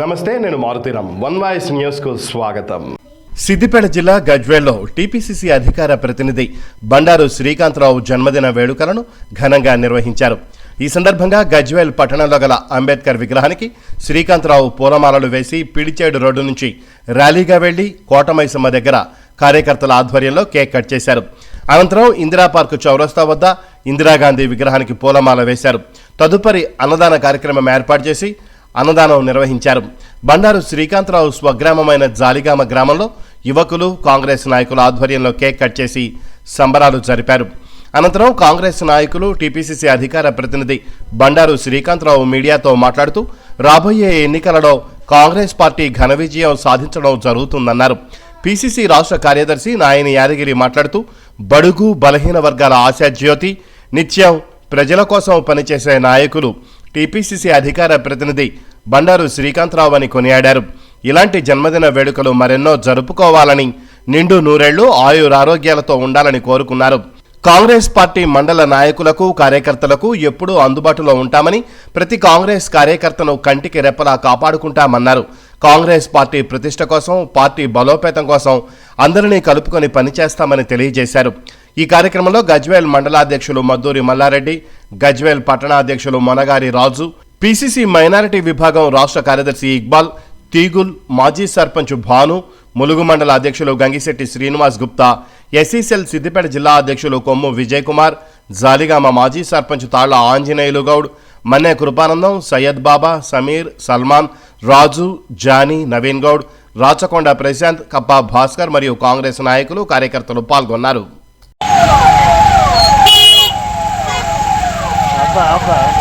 నమస్తే నేను Maruthi Ram one voice న్యూస్కు స్వాగతం. సిద్దిపేట జిల్లా గజ్వేల్లో టీపీసీసీ అధికార ప్రతినిధి బండారు శ్రీకాంతరావు జన్మదిన వేడుకలను ఘనంగా నిర్వహించారు. ఈ సందర్భంగా గజ్వేల్ పట్టణంలో గల అంబేద్కర్ విగ్రహానికి శ్రీకాంతరావు పూలమాలలు వేసి పిడిచేడు రోడ్డు నుంచి ర్యాలీగా వెళ్ళి కోటమైసమ్మ దగ్గర కార్యకర్తల ఆధ్వర్యంలో కేక్ కట్ చేశారు. అనంతరం ఇందిరా పార్క్ చౌరస్తా వద్ద ఇందిరాగాంధీ విగ్రహానికి పూలమాల వేశారు. తదుపరి అన్నదాన కార్యక్రమం ఏర్పాటు చేసి అన్నదానం నిర్వహించారు. బండారు శ్రీకాంతరావు స్వగ్రామమైన జాలిగామ గ్రామంలో యువకులు కాంగ్రెస్ నాయకుల ఆధ్వర్యంలో కేక్ కట్ చేసి సంబరాలు జరిపారు. అనంతరం కాంగ్రెస్ నాయకులు టీపీసీసీ అధికార ప్రతినిధి బండారు శ్రీకాంతరావు మీడియాతో మాట్లాడుతూ రాబోయే ఎన్నికలలో కాంగ్రెస్ పార్టీ ఘన విజయం సాధించడం జరుగుతుందన్నారు. పీసీసీ రాష్ట్ర కార్యదర్శి నాయని యాదగిరి మాట్లాడుతూ బడుగు బలహీన వర్గాల ఆశాజ్యోతి నిత్యం ప్రజల కోసం పనిచేసే నాయకులు టీపీసీసీ అధికార ప్రతినిధి బండారు శ్రీకాంతరావు అని కొనియాడారు. ఇలాంటి జన్మదిన వేడుకలు మరెన్నో జరుపుకోవాలని నిండు నూరేళ్ళు ఆయురారోగ్యాలతో ఉండాలని కోరుకున్నారు. కాంగ్రెస్ పార్టీ మండల నాయకులకు కార్యకర్తలకు ఎప్పుడూ అందుబాటులో ఉంటామని ప్రతి కాంగ్రెస్ కార్యకర్తను కంటికి రెప్పలా కాపాడుకుంటామన్నారు. కాంగ్రెస్ పార్టీ ప్రతిష్ట కోసం పార్టీ బలోపేతం కోసం అందరినీ కలుపుకొని పనిచేస్తామని తెలియజేశారు. ఈ కార్యక్రమంలో గజ్వేల్ మండలాధ్యక్షులు మద్దూరి మల్లారెడ్డి గజ్వేల్ పట్టణాధ్యక్షులు మొనగారి రాజు పీసీసీ మైనారిటీ విభాగం రాష్ట్ర కార్యదర్శి ఇక్బాల్ తీగుల్ మాజీ సర్పంచ్ భాను ములుగు మండల అధ్యక్షులు గంగిశెట్టి శ్రీనివాస్ గుప్తా ఎస్ఈసెల్ సిద్దిపేట జిల్లా అధ్యక్షులు కొమ్ము విజయ్ కుమార్ జాలిగామ మాజీ సర్పంచ్ తాళ్ళ ఆంజనేయులు గౌడ్ మన్నే కృపానందం సయ్యద్ బాబా సమీర్ సల్మాన్ రాజు జానీ నవీన్ గౌడ్ రాచకొండ ప్రశాంత్ కప్ప భాస్కర్ మరియు కాంగ్రెస్ నాయకులు కార్యకర్తలు పాల్గొన్నారు. Bảo.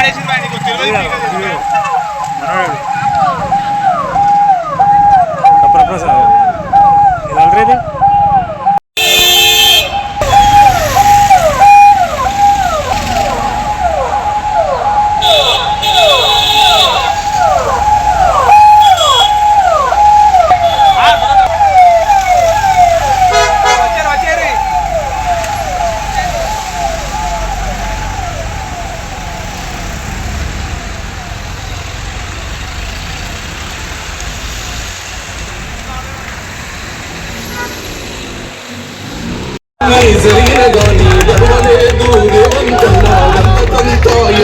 ఆమెకు ఆడేసింది ಗಣಿ ಭಗವನೇ ದೂರವಂತನಾದ ತಂತಾಯ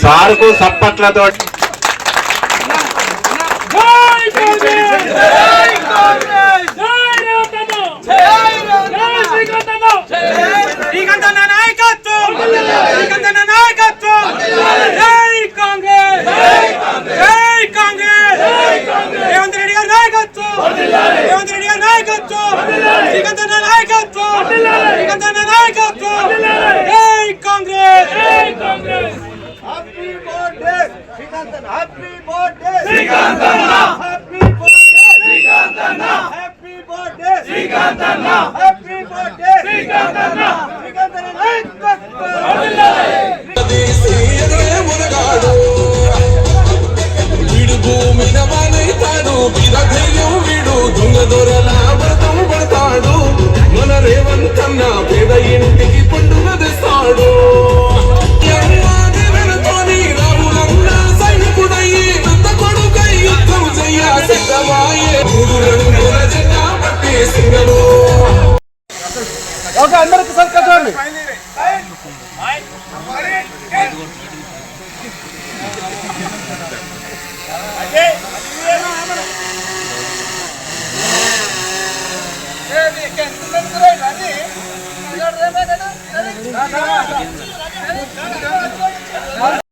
సార్కు సప్పట్లతో శ్రీకాంత్ అన్న నాయకత్వం శ్రీకాంత్ అన్న నాయకత్వం జై కాంగ్రెస్ జై కాంగ్రెస్ రేవంత్ రెడ్డి గారి నాయకత్వం రేవంత్ రెడ్డి గారి నాయకత్వం శ్రీకాంత్ అన్న నాయకత్వం శ్రీకాంత్ అన్న నాయకత్వం జై కాంగ్రెస్ జై కాంగ్రెస్ హ్యాపీ బర్త్డే శ్రీకాంత్ అన్న హ్యాపీ బర్త్డే శ్రీకాంత్ అన్న హ్యాపీ బర్త్డే శ్రీకాంత్ అన్న హ్యాపీ బర్త్డే శ్రీకాంత్ అన్న హ్యాపీ బర్త్డే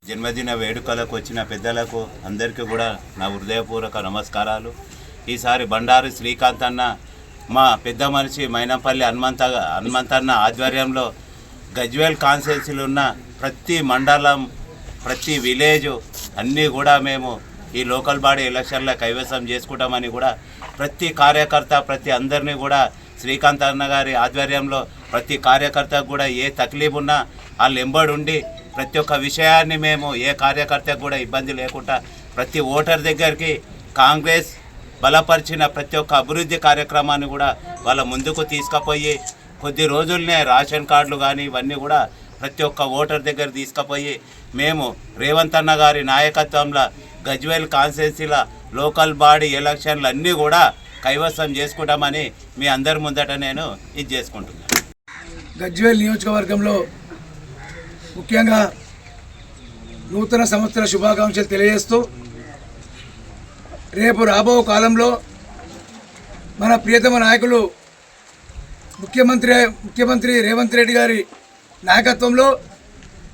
జన్మదిన వేడుకలకు వచ్చిన పెద్దలకు అందరికీ కూడా నా హృదయపూర్వక నమస్కారాలు. ఈసారి బండారు శ్రీకాంత్ అన్న మా పెద్ద మనిషి మైనంపల్లి హనుమంత హనుమంతన్న ఆధ్వర్యంలో గజ్వేల్ కాన్సెన్సీలు ఉన్న ప్రతి మండలం ప్రతి విలేజ్ అన్నీ కూడా మేము ఈ లోకల్ బాడీ ఎలక్షన్ల కైవసం చేసుకుంటామని కూడా ప్రతి కార్యకర్త ప్రతి అందరినీ కూడా శ్రీకాంత్ అన్న గారి ఆధ్వర్యంలో ప్రతి కార్యకర్త కూడా ఏ తక్లీఫ్ ఉన్నా వాళ్ళు ఎంబడి ఉండి ప్రతి ఒక్క విషయాన్ని మేము ఏ కార్యకర్తకు కూడా ఇబ్బంది లేకుండా ప్రతి ఓటర్ దగ్గరికి కాంగ్రెస్ బలపరిచిన ప్రతి ఒక్క అభివృద్ధి కార్యక్రమాన్ని కూడా వాళ్ళ ముందుకు తీసుకుపోయి కొద్ది రోజులనే రేషన్ కార్డులు కానీ ఇవన్నీ కూడా ప్రతి ఒక్క ఓటర్ దగ్గర తీసుకుపోయి మేము రేవంత్ అన్న గారి నాయకత్వంలో గజ్వేల్ కాన్స్టిట్యున్సీల లోకల్ బాడీ ఎలక్షన్లు అన్నీ కూడా కైవసం చేసుకుంటామని మీ అందరి ముందట నేను ఇది చేసుకుంటున్నాను. గజ్వేల్ నియోజకవర్గంలో ముఖ్యంగా నూతన సంవత్సర శుభాకాంక్షలు తెలియజేస్తూ రేపు రాబో కాలంలో మన ప్రియతమ నాయకులు ముఖ్యమంత్రి ముఖ్యమంత్రి రేవంత్ రెడ్డి గారి నాయకత్వంలో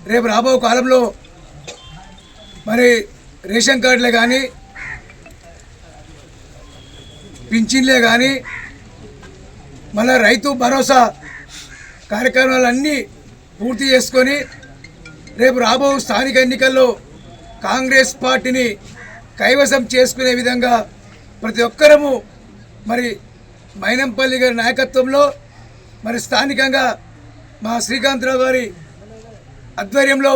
రేపు రాబో కాలంలో మరి రేషన్ కార్డులే కానీ పింఛన్లే కానీ మళ్ళీ రైతు భరోసా కార్యక్రమాలన్నీ పూర్తి చేసుకొని రేపు రాబో స్థానిక ఎన్నికల్లో కాంగ్రెస్ పార్టీని కైవసం చేసుకునే విధంగా ప్రతి ఒక్కరము మరి మైనంపల్లి గారి నాయకత్వంలో మరి స్థానికంగా మా శ్రీకాంతరావు గారి ఆధ్వర్యంలో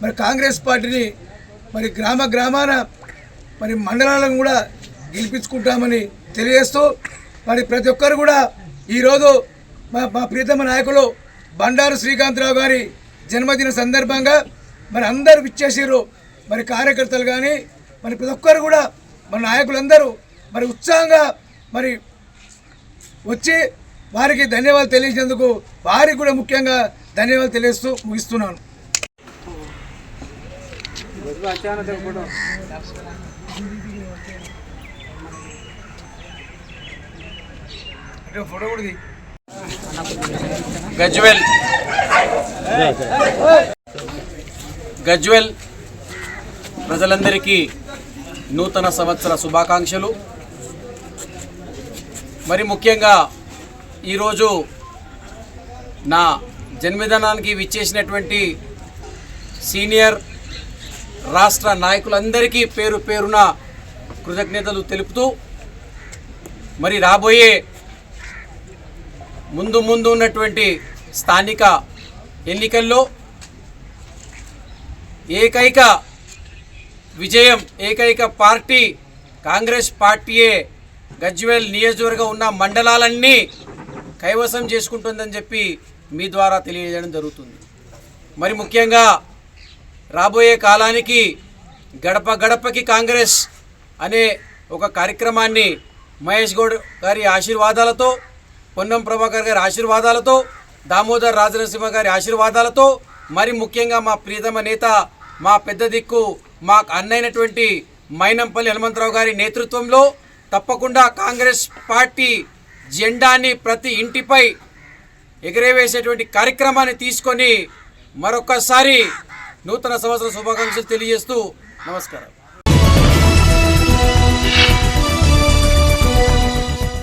మరి కాంగ్రెస్ పార్టీని మరి గ్రామ గ్రామాన మరి మండలాలను కూడా గెలిపించుకుంటామని తెలియజేస్తూ మరి ప్రతి ఒక్కరు కూడా ఈరోజు మా మా ప్రియతమ నాయకులు బండారు శ్రీకాంతరావు గారి జన్మదిన సందర్భంగా మరి అందరూ విచ్చేసారు మరి కార్యకర్తలు కానీ మరి ప్రతి ఒక్కరు కూడా మన నాయకులందరూ మరి ఉత్సాహంగా మరి వచ్చి వారికి ధన్యవాదాలు తెలియజేందుకు వారికి కూడా ముఖ్యంగా ధన్యవాదాలు తెలియస్తూ ముగిస్తున్నాను. ఫోటో కూడా గజ్వెల్. గజ్వెల్ ప్రజలందరికీ నూతన సంవత్సర శుభాకాంక్షలు. మరి ముఖ్యంగా ఈరోజు నా జన్మదినానికి విచ్చేసినటువంటి సీనియర్ రాష్ట్ర నాయకులందరికీ పేరు పేరున కృతజ్ఞతలు తెలుపుతూ మరి రాబోయే ముందు ముందు ఉన్నటువంటి స్థానిక ఎన్నికల్లో ఏకైక విజయం ఏకైక పార్టీ కాంగ్రెస్ పార్టీయే గజ్వేల్ నియోజకవర్గం ఉన్న మండలాలన్నీ కైవసం చేసుకుంటుందని చెప్పి మీ ద్వారా తెలియజేయడం జరుగుతుంది. మరి ముఖ్యంగా రాబోయే కాలానికి గడప గడపకి కాంగ్రెస్ అనే ఒక కార్యక్రమాన్ని మహేష్ గౌడ్ గారి ఆశీర్వాదాలతో పొన్నం ప్రభాకర్ గారి ఆశీర్వాదాలతో దామోదర్ రాజనరసింహ గారి ఆశీర్వాదాలతో మరి ముఖ్యంగా మా ప్రియతమ నేత మా పెద్ద దిక్కు మా అన్నైనటువంటి మైనంపల్లి హనుమంతరావు గారి నేతృత్వంలో తప్పకుండా కాంగ్రెస్ పార్టీ జెండాని ప్రతి ఇంటిపై ఎగరవేసేటువంటి కార్యక్రమాన్ని తీసుకొని మరొకసారి నూతన సంవత్సర శుభాకాంక్షలు తెలియజేస్తూ నమస్కారం.